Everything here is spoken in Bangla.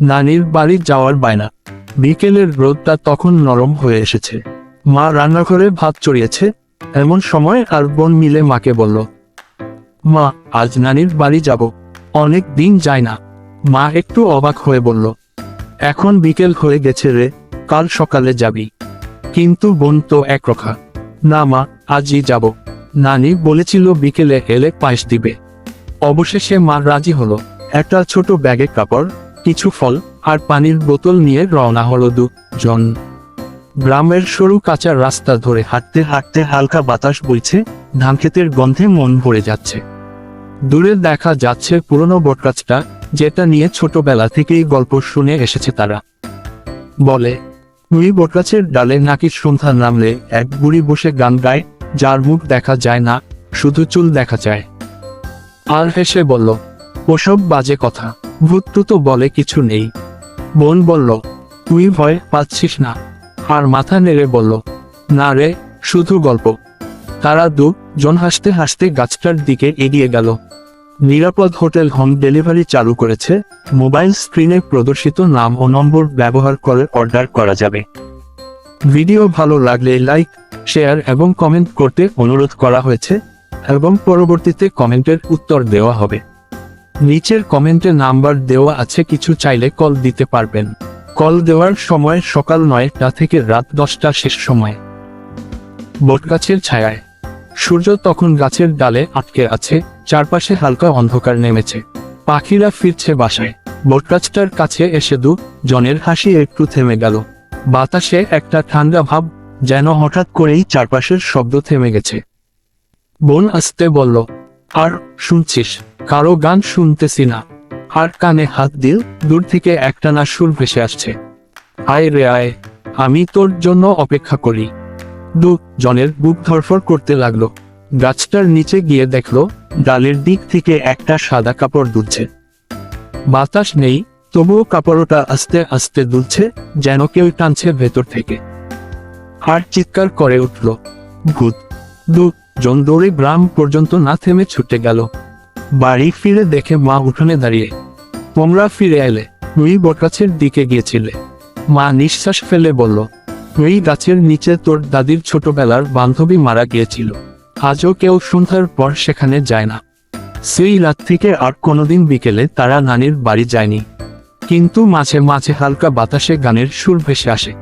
নানির বাড়ি যাওয়ার বায়না। বিকেলের রোদটা তখন নরম হয়ে এসেছে। মা রান্নাঘরে ভাত চড়িয়েছে। এমন সময় আর বোন মিলে মাকে বলল, মা, আজ নানির বাড়ি যাব। অনেক দিন যায় না। মা একটু অবাক হয়ে বলল, এখন বিকেল হয়ে গেছে রে, কাল সকালে যাবি। কিন্তু বোন তো একরক্ষা না মা, আজই যাব। নানি বলেছিল বিকেলে এলে পায়েস দিবে। অবশেষে মা রাজি হলো। একটা ছোট ব্যাগে কাপড় কিছু ফল আর পানির বোতল নিয়ে রওনা হলো দুজন। গ্রামের সরু কাঁচা রাস্তা ধরে হাঁটতে হাঁটতে হালকা বাতাস বইছে, ধানক্ষেতের গন্ধে মন ভরে যাচ্ছে। দূরে দেখা যাচ্ছে পুরনো বটগাছটা, যেটা নিয়ে ছোটবেলা থেকেই গল্প শুনে এসেছে তারা। বলে ওই বটগাছের ডালে নাকি সন্ধ্যা নামলে এক বুড়ি বসে গান গায়, যার মুখ দেখা যায় না, শুধু চুল দেখা যায়? আর হেসে বলল, ওসব বাজে কথা। ভূত তো বলে কিছু নেই। বোন বলল, তুই ভয় পাচ্ছিস না। আর মাথা নেড়ে বলল, না রে, শুধু গল্প। তারা দু জন হাসতে হাসতে গাছটার দিকে এগিয়ে গেল। নিরাপদ হোটেল হোম ডেলিভারি চালু করেছে। মোবাইল স্ক্রিনে প্রদর্শিত নাম ও নম্বর ব্যবহার করে অর্ডার করা যাবে। ভিডিও ভালো লাগলে লাইক, শেয়ার এবং কমেন্ট করতে অনুরোধ করা হয়েছে এবং পরবর্তীতে কমেন্টের উত্তর দেওয়া হবে। নিচের কমেন্টে নাম্বার দেওয়া আছে, কিছু চাইলে কল দিতে পারবেন। কল দেওয়ার সময় সকাল নয়টা থেকে রাত দশটা শেষ সময়। বটগাছের ছায়ায়। সূর্য তখন গাছের ডালে আটকে আছে, চারপাশে হালকা অন্ধকার নেমেছে। পাখিরা ফিরছে বাসায়। বটগাছটার কাছে এসে দু জনের হাসি একটু থেমে গেল। বাতাসে একটা ঠান্ডা ভাব যেন হঠাৎ করেই চারপাশের শব্দ থেমে গেছে। বোন আসতে বলল, আর শুনছিস? কারও গান শুনতেছি না। আর কানে হাত দিল, দূর থেকে একটা না সুর ভেসে আসছে। আয় রে আয়, আমি তোর জন্য অপেক্ষা করি। দু, জনের বুক ধরফর করতে লাগল। গাছটার নিচে গিয়ে দেখল, ডালের দিক থেকে একটা সাদা কাপড় দুলছে। বাতাস নেই, তবুও কাপড়টা আস্তে আস্তে দুলছে, যেন কেউ টানছে ভেতর থেকে। আর চিৎকার করে উঠল। ভূত। দু, জন দৌড়ে গ্রাম পর্যন্ত না থেমে ছুটে গেল। বাড়ি ফিরে দেখে মা উঠোনে দাঁড়িয়ে। তোমরা ফিরে এলে, তুই বটগাছের দিকে গিয়েছিলে। মা নিঃশ্বাস ফেলে বলল ওই গাছের নিচে তোর দাদির ছোটবেলার বান্ধবী মারা গিয়েছিল। আজও কেউ সন্ধ্যার পর সেখানে যায় না। সেই রাত থেকে আর কোনোদিন বিকেলে তারা নানির বাড়ি যায়নি। কিন্তু মাঝে মাঝে হালকা বাতাসে গানের সুর ভেসে আসে।